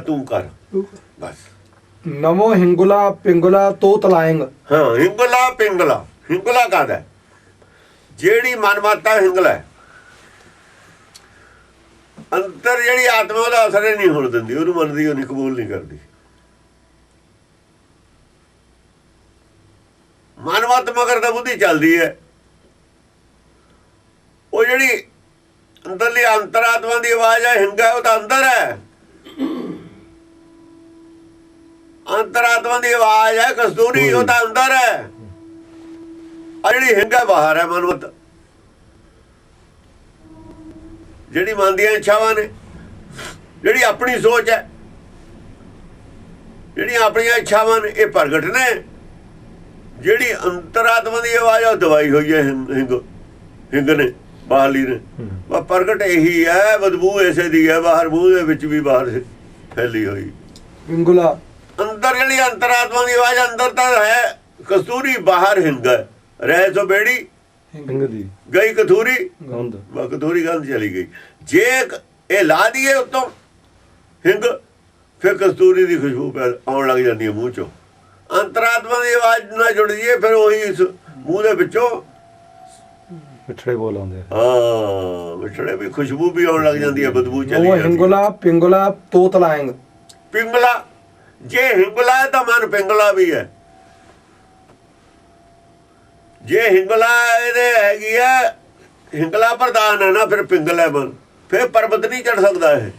ਤੂੰ ਕਰ। ਬਸ। ਨਮੋ ਹਿੰਗੁਲਾ ਪਿੰਗੁਲਾ ਤੋ ਤਲਾਇੰਗ ਹਾਂ ਹਿੰਗਲਾ ਪਿੰਗਲਾ। ਹਿੰਗਲਾ ਕਾਦਾ ਜਿਹੜੀ ਮਨਮਾਤਾ ਹਿੰਗਲਾ। ਅੰਦਰ ਜਿਹੜੀ ਆਤਮਾ ਉਹਦਾ ਅਸਰ ਹੀ ਨਹੀਂ ਹੋਣ ਦਿੰਦੀ। ਉਹਨੂੰ ਮੰਨਦੀ ਉਹ ਨਹੀਂ ਕਬੂਲ ਨਹੀਂ ਕਰਦੀ। ਮਨਮਤ ਮਗਰ ਤਾਂ ਬੁੱਧੀ ਚੱਲਦੀ ਹੈ। ਉਹ ਜਿਹੜੀ ਅੰਦਰਲੀ ਅੰਤਰਾਤਮਾ ਦੀ ਆਵਾਜ਼ ਹੈ ਹਿੰਗਾ ਉਹ ਤਾਂ ਅੰਦਰ ਹੈ। ਅੰਤਰਾਤਮਾ ਦੀ ਆਵਾਜ਼ ਹੈ ਕਸਤੂਰੀ ਉਹ ਤਾਂ ਅੰਦਰ ਹੈ। ਆ ਜਿਹੜੀ ਹਿੰਗਾ ਬਾਹਰ ਹੈ ਮਨਮਤ। ਜਿਹੜੀ ਮਨ ਦੀਆਂ ਇੱਛਾਵਾਂ ਨੇ ਜਿਹੜੀ ਆਪਣੀ ਸੋਚ ਹੈ ਜਿਹੜੀਆਂ ਆਪਣੀਆਂ ਇੱਛਾਵਾਂ ਨੇ ਇਹ ਪ੍ਰਗਟ ਨੇ। ਜਿਹੜੀ ਅੰਤਰਾਤਮਾ ਦੀ ਆਵਾਜ਼ ਉਹ ਦਵਾਈ ਹੋਈ ਹੈ ਹਿੰਗ ਹਿੰਗ ਨੇ ਬਾਹਰਲੀ ਨੇ। ਵਾ ਪ੍ਰਗਟ ਇਹੀ ਹੈ ਬਦਬੂ ਐਸੇ ਦੀ ਹੈ ਬਾਹਰ ਮੂੰਹ ਦੇ ਵਿੱਚ ਵੀ ਬਾਹਰ ਫੈਲੀ ਹੋਈ। ਹਿੰਗੁਲਾ ਅੰਦਰ ਜਿਹੜੀ ਅੰਤਰਾਤਮਾ ਦੀ ਆਵਾਜ਼ ਅੰਦਰ ਤਾਂ ਹੈ ਕਸਤੂਰੀ ਬਾਹਰ ਹਿੰਗ ਰਹਿ ਸੋ ਬੇੜੀ ਹਿੰਗ ਦੀ ਗਈ ਕਥੂਰੀ। ਵਾ ਕਥੂਰੀ ਗੰਧ ਚਲੀ ਗਈ। ਜੇ ਇਹ ਲਾ ਦਈਏ ਉਤੋਂ ਹਿੰਗ ਫਿਰ ਕਸਤੂਰੀ ਦੀ ਖੁਸ਼ਬੂ ਆਉਣ ਲੱਗ ਜਾਂਦੀ ਹੈ ਮੂੰਹ ਚੋਂ। ਅੰਤਰਾਤਮਾ ਦੀ ਆਵਾਜ਼ ਨਾਲ ਜੁੜ ਜਾਈਏ ਫਿਰ ਉਹੀ ਇਸ ਮੂੰਹ ਦੇ ਵਿੱਚੋਂ ਮਿੱਠੜੇ ਬੋਲ ਆਉਂਦੇ ਹਾਂ ਵਿਛੜੇ ਵੀ ਖੁਸ਼ਬੂ ਵੀ ਆਉਣ ਲੱਗ ਜਾਂਦੀ ਹੈ ਬਦਬੂ ਚਲੀ ਜਾਂਦੀ ਹੈ। ਹਿੰਗੁਲਾ ਪਿੰਗੁਲਾ ਤੋ ਤਲਾਇੰਗ ਪਿੰਗਲਾ ਜੇ ਹਿੰਗਲਾ ਹੈ ਤਾਂ ਮਨ ਪਿੰਗਲਾ ਵੀ ਹੈ। ਜੇ ਹਿੰਗਲਾ ਇਹਦੇ ਹੈਗੀ ਹੈ, ਹਿੰਗਲਾ ਪ੍ਰਧਾਨ ਹੈ ਨਾ, ਫਿਰ ਪਿੰਗਲਾ ਮਨ। ਫਿਰ ਪਰਬਤ ਨਹੀਂ ਚੜ ਸਕਦਾ ਇਹ।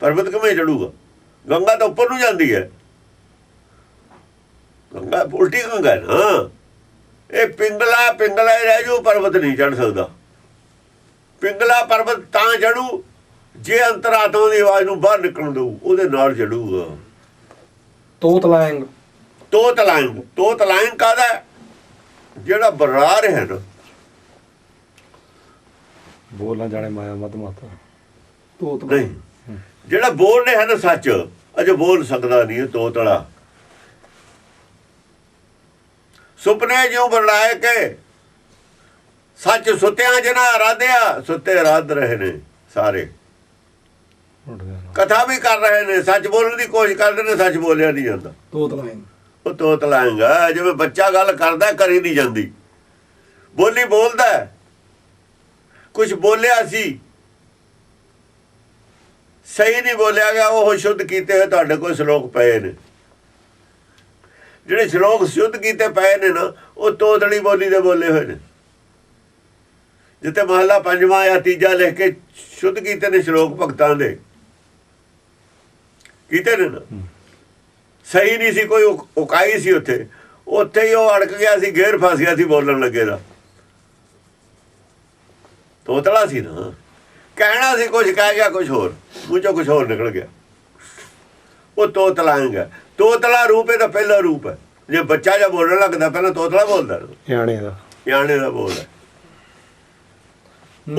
ਪਰਬਤ ਕਿਵੇਂ ਚੜੂਗਾ ਗੰਗਾ ਤਾਂ ਉੱਪਰ ਨੂੰ ਜਾਂਦੀ ਹੈ। ਗੰਗਾ ਉਲਟੀ ਗੰਗਾ ਨਾ। ਇਹ ਪਿੰਗਲਾ ਪਿੰਗਲਾ ਰਹਿ ਜੂ, ਪਰਬਤ ਨਹੀਂ ਚੜ ਸਕਦਾ। ਪਿੰਗਲਾ, ਪਰਬਤ ਤਾਂ ਚੜੂ ਜੇ ਅੰਤਰਾਤਮਾ ਦੀ ਆਵਾਜ਼ ਨੂੰ ਬਾਹਰ ਨਿਕਲਣ ਦਊ ਉਹਦੇ ਨਾਲ ਚੜੂਗਾ ਤੋ ਤਲਾਇੰਗ ਤੋ ਤਲਾਇੰਗ ਤੋ ਤਲਾਇੰਗ ਕਾਦਾ ਜਿਹੜਾ ਬਰਾਰ ਹੈ ਨਾ। ਬੋਲ ਨਾ ਜਾਣੇ ਮਾਇਆ ਮਤ ਮਾਤਾ। ਤੋ ਤਲਾਇੰਗ ਨਹੀਂ। ਜਿਹੜਾ ਬੋਲਦੇ ਹਨ ਸੱਚ ਅਜੇ ਬੋਲ ਸਕਦਾ ਨਹੀਂ ਤੋਤਲਾ ਸੁਪਨੇ ਜਿਉ ਬਰਲਾਏ ਕੇ ਸੱਚ ਸੁੱਤਿਆਂ ਜਨਾ ਰਾਧਿਆ ਸੁੱਤੇ ਰਾਧ ਰਹੇ ਨੇ ਸਾਰੇ। ਨਾ। ਕਥਾ ਵੀ ਕਰ ਰਹੇ ਨੇ ਸੱਚ ਬੋਲਣ ਦੀ ਕੋਸ਼ਿਸ਼ ਕਰਦੇ ਨੇ ਸੱਚ ਬੋਲਿਆ ਨਹੀਂ ਜਾਂਦਾ। ਤੋ ਤਲਾਇੰਗ ਉਹ ਤੋਤ ਲਾਏਗਾ ਜਿਵੇਂ ਬੱਚਾ ਗੱਲ ਕਰਦਾ ਕਰੀ ਨਹੀਂ ਜਾਂਦੀ। ਬੋਲੀ ਬੋਲਦਾ ਕੁਝ ਬੋਲਿਆ ਸੀ ਸਹੀ ਨਹੀਂ ਬੋਲਿਆ ਗਿਆ ਉਹ ਸ਼ੁੱਧ ਕੀਤੇ ਹੋਏ ਤੁਹਾਡੇ ਕੋਲ ਸ਼ਲੋਕ ਪਏ ਨੇ। ਜਿਹੜੇ ਸ਼ਲੋਕ ਸ਼ੁੱਧ ਕੀਤੇ ਪਏ ਨੇ ਨਾ ਉਹ ਤੋਤਲੀ ਬੋਲੀ ਦੇ ਬੋਲੇ ਹੋਏ ਨੇ। ਜਿੱਤੇ ਮਹੱਲਾ ਪੰਜਵਾਂ ਜਾਂ ਤੀਜਾ ਲਿਖ ਕੇ ਸ਼ੁੱਧ ਕੀਤੇ ਨੇ ਸ਼ਲੋਕ ਭਗਤਾਂ ਦੇ। ਕੀਤੇ ਨੇ। ਨਾ ਸਹੀ ਨਹੀਂ ਸੀ ਕੋਈ ਉਕ- ਉਕਾਈ ਸੀ ਉੱਥੇ। ਉੱਥੇ ਹੀ ਉਹ ਅੜਕ ਗਿਆ ਸੀ ਘੇਰ ਫਸ ਗਿਆ ਸੀ ਬੋਲਣ ਲੱਗੇ ਦਾ। ਤੋਤਲਾ ਸੀ ਨਾ। ਕਹਿਣਾ ਸੀ ਕੁਝ ਕਹਿ ਗਿਆ ਕੁਝ ਹੋਰ। ਮੂੰਹ ਚੋਂ ਕੁਝ ਹੋਰ ਨਿਕਲ ਗਿਆ। ਉਹ ਤੋਤਲਾਂਗਾ ਤੋਤਲਾ ਰੂਪ ਇਹਦਾ ਪਹਿਲਾ ਰੂਪ ਹੈ। ਜੇ ਬੱਚਾ ਜਾਂ ਬੋਲਣ ਲੱਗਦਾ ਪਹਿਲਾਂ ਤੋਤਲਾ ਬੋਲਦਾ। ਨਿਆਣੇ ਦਾ। ਨਿਆਣੇ ਦਾ ਬੋਲਦਾ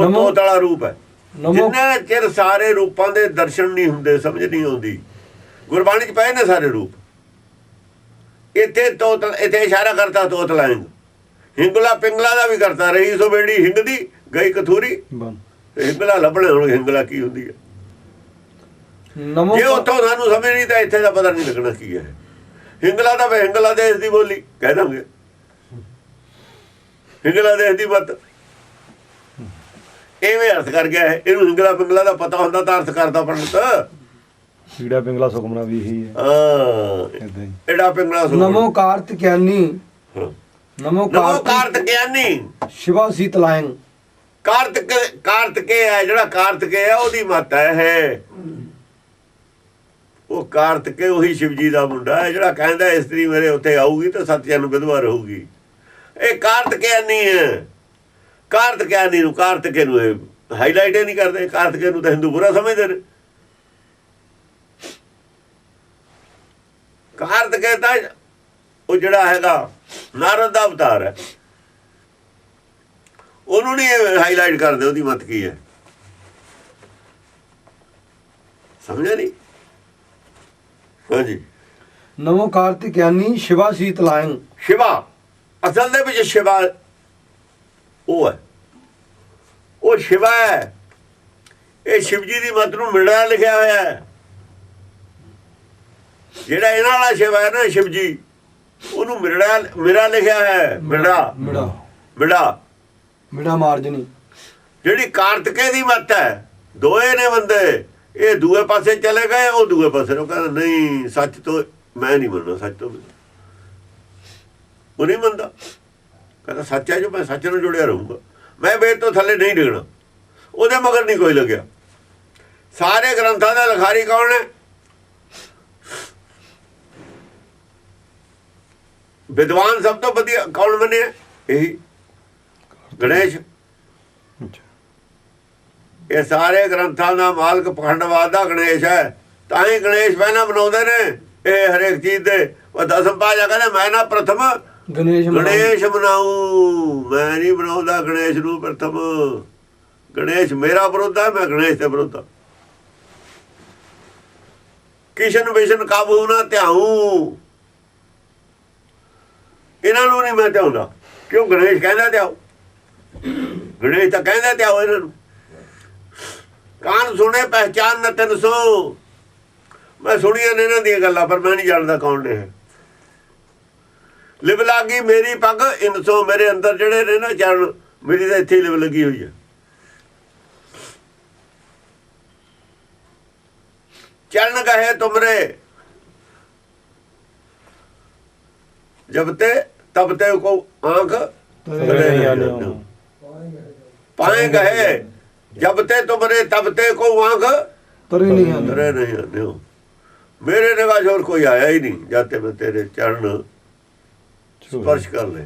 ਉਹ ਤੋਤਲਾ ਰੂਪ ਹੈ। ਜਿੰਨਾ ਚਿਰ ਸਾਰੇ ਰੂਪਾਂ ਦੇ ਦਰਸ਼ਨ ਨਹੀਂ ਹੁੰਦੇ ਸਮਝ ਨਹੀਂ ਆਉਂਦੀ। ਗੁਰਬਾਣੀ 'ਚ ਪਏ ਨੇ ਸਾਰੇ ਰੂਪ। ਇੱਥੇ ਤੋਤਲ ਇੱਥੇ ਇਸ਼ਾਰਾ ਕਰਤਾ ਤੋਤਲਾ ਹਿੰਗ ਹਿੰਗਲਾ ਪਿੰਗਲਾ ਦਾ ਵੀ ਕਰਤਾ ਰਹੀ ਸੋ ਬੇੜੀ ਹਿੰਗ ਦੀ ਗਈ ਕਥੂਰੀ। ਹਿੰਗਲਾ ਲੱਭਣੇ ਹੁਣ ਹਿੰਗਲਾ ਕੀ ਹੁੰਦੀ ਹੈ ਜੇ ਉੱਥੋਂ ਸਾਨੂੰ ਸਮਝ ਨਹੀਂ ਤਾਂ ਇੱਥੇ ਦਾ ਪਤਾ ਨਹੀਂ ਲੱਗਣਾ ਕੀ ਹੈ। ਹਿੰਗਲਾ ਦਾ ਹਿੰਗਲਾ ਦੇਸ਼ ਦੀ ਬੋਲੀ ਕਹਿ ਦਾਂਗੇ। ਹਿੰਗਲਾ ਦੇਸ਼ ਦੀ ਮਤ। ਐਵੇਂ ਅਰਥ ਕਰ ਗਿਆ ਹੈ ਇਹਨੂੰ ਹਿੰਗਲਾ ਪਿੰਗਲਾ ਦਾ ਪਤਾ ਹੁੰਦਾ ਤਾਂ ਅਰਥ ਕਰਦਾ ਪੰਡਤ। ਕੀੜਾ ਪਿੰਗਲਾ ਸੁਖਮਨਾ ਵੀ ਇਹੀ ਹੈ। ਹਾਂ। ਇਦਾਂ ਹੀ। ਐਡਾ ਪਿੰਗਲਾ ਸੁਣ ਨਮੋ ਕਾਰਤਿਕਿਆਨੀ ਹਾਂ। ਨਮੋ ਨਮੋ ਕਾਰਤਿਕ ਕਾਰਤਿਕਿਆਨੀ ਸ਼ਿਵਾ ਸੀ ਤਲਾਇੰਗ ਕਾਰਤਿਕ ਕਾਰਤਿਕੇ ਹੈ ਜਿਹੜਾ ਕਾਰਤਿਕੇ ਹੈ ਉਹਦੀ ਮਤ ਹੈ ਇਹ। ਉਹ ਕਾਰਤਿਕੇ ਉਹੀ ਸ਼ਿਵਜੀ ਦਾ ਮੁੰਡਾ ਹੈ ਜਿਹੜਾ ਕਹਿੰਦਾ ਇਸਤਰੀ ਮੇਰੇ ਉੱਤੇ ਆਊਗੀ ਤਾਂ ਸਤਿਆ ਨੂੰ ਵਿਧਵਾ ਰਹੂਗੀ। ਇਹ ਕਾਰਤਿਕਿਆਨੀ ਹੈ। ਕਾਰਤਿਕਿਆਨੀ ਨੂੰ ਕਾਰਤਿਕੇ ਨੂੰ ਇਹ ਹਾਈਲਾਈਟ ਨਹੀਂ ਕਰਦੇ ਕਾਰਤਿਕੇ ਨੂੰ ਤਾਂ ਹਿੰਦੂ ਬੁਰਾ ਸਮਝਦੇ ਨੇ। ਕਾਰਤਿਕੇ ਤਾਂ ਉਹ ਜਿਹੜਾ ਹੈਗਾ ਨਾਰਦ ਦਾ ਅਵਤਾਰ ਹੈ। ਉਹਨੂੰ ਨਹੀਂ ਹਾਈਲਾਈਟ ਕਰਦੇ ਉਹਦੀ ਮਤ ਕੀ ਹੈ? ਸਮਝਿਆ ਨਹੀਂ ਹਾਂਜੀ। ਨਮੋ ਕਾਰਤਿਕਿਆਨੀ ਸ਼ਿਵਾ ਸੀ ਤਲਾਇੰਗ ਸ਼ਿਵਾ। ਅਸਲ ਦੇ ਵਿੱਚ ਸ਼ਿਵਾ ਉਹ ਹੈ। ਉਹ ਸ਼ਿਵਾ ਹੈ। ਇਹ ਸ਼ਿਵ ਜੀ ਦੀ ਮਤ ਨੂੰ ਮਿਲਣਾ ਲਿਖਿਆ ਹੋਇਆ ਹੈ। ਜਿਹੜਾ ਇਹਨਾਂ ਵਾਲਾ ਸ਼ਿਵ ਹੈ ਨਾ ਸ਼ਿਵ ਜੀ ਉਹਨੂੰ ਮਿਰੜਾ ਮਿਰਾ ਲਿਖਿਆ ਹੈ ਮਿਰੜਾ ਮਿੜਾ ਮਿਰੜਾ ਮਿੜਾ ਮਾਰਜਨੀ। ਜਿਹੜੀ ਕਾਰਤਕੇ ਦੀ ਮੱਤ ਹੈ ਦੋਏ ਨੇ ਬੰਦੇ ਇਹ ਦੂਏ ਪਾਸੇ ਚਲੇ ਗਏ ਉਹ ਦੂਏ ਪਾਸੇ ਨੂੰ ਕਹਿੰਦਾ ਨਹੀਂ ਸੱਚ ਤੋਂ ਮੈਂ ਨਹੀਂ ਮੰਨਦਾ ਸੱਚ ਤੋਂ। ਉਹ ਨਹੀਂ ਮੰਨਦਾ। ਕਹਿੰਦਾ ਸੱਚ ਹੈ ਜੋ ਮੈਂ ਸੱਚ ਨਾਲ ਜੁੜਿਆ ਰਹੂੰਗਾ। ਮੈਂ ਵੇਦ ਤੋਂ ਥੱਲੇ ਨਹੀਂ ਡਿੱਗਣਾ। ਉਹਦੇ ਮਗਰ ਨਹੀਂ ਕੋਈ ਲੱਗਿਆ। ਸਾਰੇ ਗ੍ਰੰਥਾਂ ਦਾ ਲਿਖਾਰੀ ਕੌਣ ਹੈ? ਵਿਦਵਾਨ ਸਭ ਤੋਂ ਵਧੀਆ ਕੌਣ ਬਣਿਆ ਇਹੀ ਗਣੇਸ਼। ਇਹ ਸਾਰੇ ਗ੍ਰੰਥਾਂ ਦਾ ਮਾਲਕ ਪਖੰਡਵਾਦ ਦਾ ਗਣੇਸ਼ ਹੈ। ਤਾਂ ਹੀ ਗਣੇਸ਼ ਪਹਿਲਾਂ ਬਣਾਉਂਦੇ ਨੇ। ਇਹ ਹਰੇਕ ਚੀਜ਼ ਦੇ ਉਹ ਦਸਮ ਪਾਜਾ ਕਹਿੰਦੇ ਮੈਂ ਨਾ ਪ੍ਰਥਮ ਗਣੇਸ਼ ਗਣੇਸ਼ ਬਣਾਉ ਮੈਂ ਨਹੀਂ ਬਣਾਉਂਦਾ ਗਣੇਸ਼ ਨੂੰ ਪ੍ਰਥਮ। ਗਣੇਸ਼ ਮੇਰਾ ਵਿਰੋਧ ਹੈ ਮੈਂ ਗਣੇਸ਼ ਦੇ ਵਿਰੋਧ ਕਿਸ਼ਨ ਵਿਸ਼ਨ ਕਾਬੂ ਨਾ ਧਿਆਉ। ਇਹਨਾਂ ਨੂੰ ਨਹੀਂ ਮੈਂ ਧਿਆਉਂਦਾ ਕਿਉਂ ਗਣੇਸ਼ ਕਹਿੰਦਾ ਧਿਆਉ ਗਣੇਸ਼ ਤਾਂ ਕਹਿੰਦਾ ਧਿਆਉ ਇਹਨਾਂ ਨੂੰ। ਕਾਨ ਸੁਣੇ, ਪਹਿਚਾਨ ਨਾ 300 ਮੈਂ ਸੁਣੀਆਂ ਨੇ ਇਹਨਾਂ ਦੀਆਂ ਗੱਲਾਂ, ਪਰ ਮੈਂ ਨਹੀਂ ਜਾਣਦਾ ਕੌਣ ਨੇ ਲਿਵ ਲੱਗੀ ਮੇਰੀ ਪੱਗ 300 ਮੇਰੇ ਅੰਦਰ ਜਿਹੜੇ ਨੇ ਨਾ ਚਰਨ, ਮੇਰੀ ਤਾਂ ਇੱਥੇ ਹੀ ਲਿਵ ਲੱਗੀ ਹੋਈ ਹੈ। ਚਰਨ ਕਹੇ ਤੁਮਰੇ। ਜਬ ਤੇ ਤਬ ਤੇ ਕੋ ਆਂਖ ਤੇਰੇ ਨਹੀਂ ਆਨੇ ਪਾਏ ਗਏ ਜਬ ਤੇ ਤੁਮਰੇ ਤਬ ਤੇ ਕੋ ਆਂਖ ਤਰੀ ਨਹੀਂ ਆਉਂਦੇ ਤੇਰੇ ਨਹੀਂ ਆਉਂਦੇ ਮੇਰੇ ਨਿਗਾਹ ਹੋਰ ਕੋਈ ਆਇਆ ਹੀ ਨਹੀਂ ਜਦ ਤੇ ਮੈਂ ਤੇਰੇ ਚਰਨ ਸਪਰਸ਼ ਕਰ ਲਏ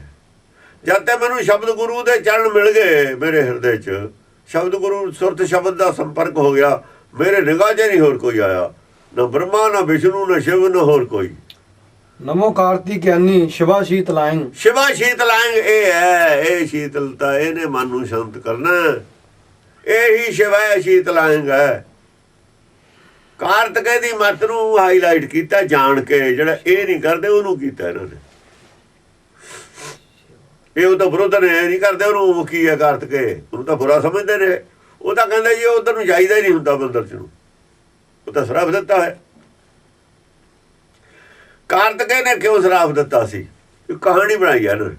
ਜਦ ਤੇ ਮੈਨੂੰ ਸ਼ਬਦ ਗੁਰੂ ਦੇ ਚਰਨ ਮਿਲ ਗਏ ਮੇਰੇ ਹਿਰਦੇ 'ਚ ਸ਼ਬਦ ਗੁਰੂ ਸੁਰਤ ਸ਼ਬਦ ਦਾ ਸੰਪਰਕ ਹੋ ਗਿਆ ਮੇਰੇ ਨਿਗਾਹ 'ਚ ਨਹੀਂ ਹੋਰ ਕੋਈ ਆਇਆ ਨਾ ਬ੍ਰਹਮਾ ਨਾ ਵਿਸ਼ਨੂੰ ਨਾ ਸ਼ਿਵ ਨਾ ਹੋਰ ਕੋਈ ਨਮੋ ਕਾਰਤਿਕ ਗਿਆਨੀ ਸ਼ਿਵਾ ਸ਼ੀਤ ਲਾਇੰ ਸ਼ਿਵਾ ਸ਼ੀਤਲਾਂਗ ਇਹ ਹੈ, ਇਹ ਸ਼ੀਤਲਤਾ, ਇਹਨੇ ਮਨ ਨੂੰ ਸ਼ਾਂਤ ਕਰਨਾ। ਇਹ ਹੀ ਸ਼ਿਵਾ ਸ਼ੀਤਲਾਂਗ ਹੈ। ਕਾਰਤਕੇ ਦੀ ਮਤ ਨੂੰ ਹਾਈਲਾਈਟ ਕੀਤਾ ਜਾਣ ਕੇ, ਜਿਹੜਾ ਇਹ ਨਹੀਂ ਕਰਦੇ, ਉਹਨੂੰ ਕੀਤਾ ਇਹਨਾਂ ਨੇ। ਇਹ ਉਹ ਤਾਂ ਵਿਰੋਧ ਨੇ, ਇਹ ਨਹੀਂ ਕਰਦੇ, ਉਹਨੂੰ ਕੀ ਹੈ ਕਾਰਤਕੇ। ਉਹਨੂੰ ਤਾਂ ਬੁਰਾ ਸਮਝਦੇ ਨੇ। ਉਹ ਤਾਂ ਕਹਿੰਦੇ ਜੀ, ਉਧਰ ਨੂੰ ਜਾਈਦਾ ਹੀ ਨਹੀਂ ਹੁੰਦਾ ਬੰਦਰ ਚ ਨੂੰ। ਉਹ ਤਾਂ ਸ਼ਰਾਪ ਦਿੱਤਾ ਹੈ। ਕਾਰਤਕੇ ਨੇ ਕਿਉਂ ਸ਼ਰਾਪ ਦਿੱਤਾ ਸੀ। ਇਹ ਕਹਾਣੀ ਬਣਾਈ ਹੈ ਨਾ।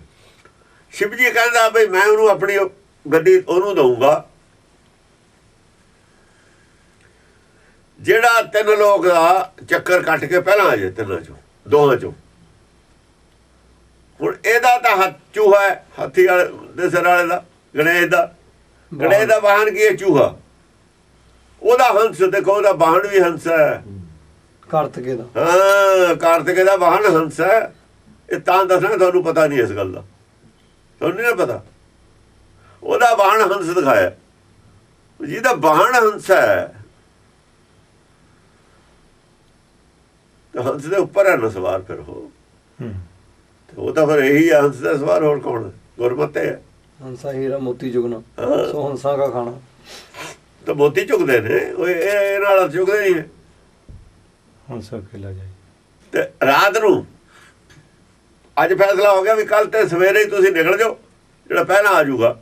ਸ਼ਿਵ ਜੀ ਕਹਿੰਦਾ ਬਈ ਮੈਂ ਉਹਨੂੰ ਆਪਣੀ ਗੱਡੀ ਉਹਨੂੰ ਦਊਂਗਾ। ਜਿਹੜਾ ਤਿੰਨ ਲੋਕ ਦਾ ਚੱਕਰ ਕੱਟ ਕੇ ਪਹਿਲਾਂ ਆ ਜਾਏ ਤਿੰਨਾਂ ਚੋਂ ਦੋਹਾਂ ਚੋਂ। ਹੁਣ ਇਹਦਾ ਤਾਂ ਹੱਥ ਚੂਹਾ ਹੈ ਹਾਥੀ ਵਾਲੇ ਦੇ ਸਿਰ ਵਾਲੇ ਦਾ ਗਣੇਸ਼ ਦਾ। ਗਣੇਸ਼ ਦਾ ਵਾਹਨ ਕੀ ਹੈ? ਚੂਹਾ। ਉਹਦਾ ਹੰਸ ਦੇਖੋ ਉਹਦਾ ਵਾਹਨ ਵੀ ਹੰਸ ਹੈ। ਕਾਰਤਿਕੇ ਦਾ। ਹਾਂ ਕਾਰਤਿਕ ਦਾ ਵਾਹਨ ਹੰਸ ਹੈ। ਇਹ ਤਾਂ ਦੱਸਣਾ ਤੁਹਾਨੂੰ ਪਤਾ ਨਹੀਂ ਇਸ ਗੱਲ ਦਾ। ਤੁਹਾਨੂੰ ਨਹੀਂ ਪਤਾ। ਉਹਦਾ ਵਾਹਨ ਹੰਸ ਦਿਖਾਇਆ। ਜਿਹਦਾ ਵਾਹਨ ਹੰਸ ਹੈ ਤਾਂ ਹੰਸ ਦੇ ਉੱਪਰ ਹੈ ਸਵਾਰ ਫਿਰ ਹੂੰ। ਤੇ ਉਹ ਤਾਂ ਫਿਰ ਇਹੀ ਹੈ ਹੰਸ ਦਾ ਸਵਾਰ ਹੋਰ ਕੌਣ? ਗੁਰਮਤਿ ਹੈ। ਹੰਸਾ ਹੀਰਾ ਮੋਤੀ ਜੁਗਨਾ। ਸੋ ਹੰਸਾ ਦਾ ਖਾਣਾ। ਤਾਂ ਮੋਤੀ ਚੁੱਕਦੇ ਨੇ। ਉਹ ਇਹ ਨਾਲ ਚੁੱਕਦੇ ਨਹੀਂ ਹੈ ਹੁਣ ਸਭ ਖੇਲਾ ਜਾਈ ਤੇ ਰਾਤ ਨੂੰ ਅੱਜ ਫੈਸਲਾ ਹੋ ਗਿਆ ਵੀ ਕੱਲ ਤੇ ਸਵੇਰੇ ਹੀ ਤੁਸੀਂ ਨਿਕਲ ਜਾਓ ਜਿਹੜਾ ਪਹਿਲਾਂ ਆ ਜਾਊਗਾ।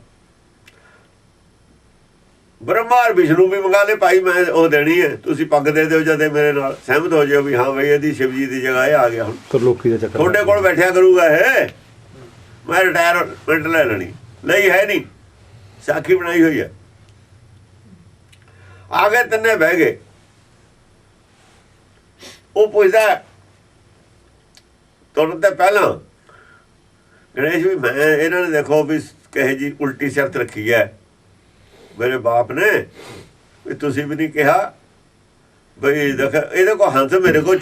ਬ੍ਰਹਮਾ ਔਰ ਵਿਸ਼ਨੂੰ ਵੀ ਮੰਗਾ ਲੈ ਭਾਈ ਮੈਂ ਉਹ ਦੇਣੀ ਹੈ ਤੁਸੀਂ ਪੱਗ ਦੇ ਦਿਓ ਜਦੇ ਮੇਰੇ ਨਾਲ ਸਹਿਮਤ ਹੋ ਜਾਓ ਵੀ ਹਾਂ ਬਈ ਇਹਦੀ ਸ਼ਿਵ ਜੀ ਦੀ ਜਗ੍ਹਾ ਇਹ ਆ ਗਿਆ ਹੁਣ। ਤਰਲੋਕੀ ਦਾ ਚੱਕਰ ਤੁਹਾਡੇ ਕੋਲ ਬੈਠਿਆ ਕਰੂਗਾ ਇਹ। ਮੈਂ ਰਿਟਾਇਰਮੈਂਟ ਲੈ ਲੈਣੀ। ਲਈ ਹੈ ਨਹੀਂ। ਸਾਖੀ ਬਣਾਈ ਹੋਈ ਹੈ। ਆ ਗਏ ਤਿੰਨੇ ਬਹਿ ਗਏ। ਉਹ ਪੁੱਛਦਾ ਤੁਰਨ ਤੇ ਪਹਿਲਾਂ ਗਣੇਸ਼ ਵੀ ਮੈਂ ਇਹਨਾਂ ਨੇ ਦੇਖੋ ਵੀ ਕਹੇ ਜੀ ਉਲਟੀ ਸ਼ਰਤ ਰੱਖੀ ਹੈ। ਮੇਰੇ ਬਾਪ ਨੇ ਵੀ ਤੁਸੀਂ ਵੀ ਨਹੀਂ ਕਿਹਾ, ਬਈ ਦੇਖ, ਇਹਦੇ ਕੋ ਹੰਸ ਮੇਰੇ ਕੋ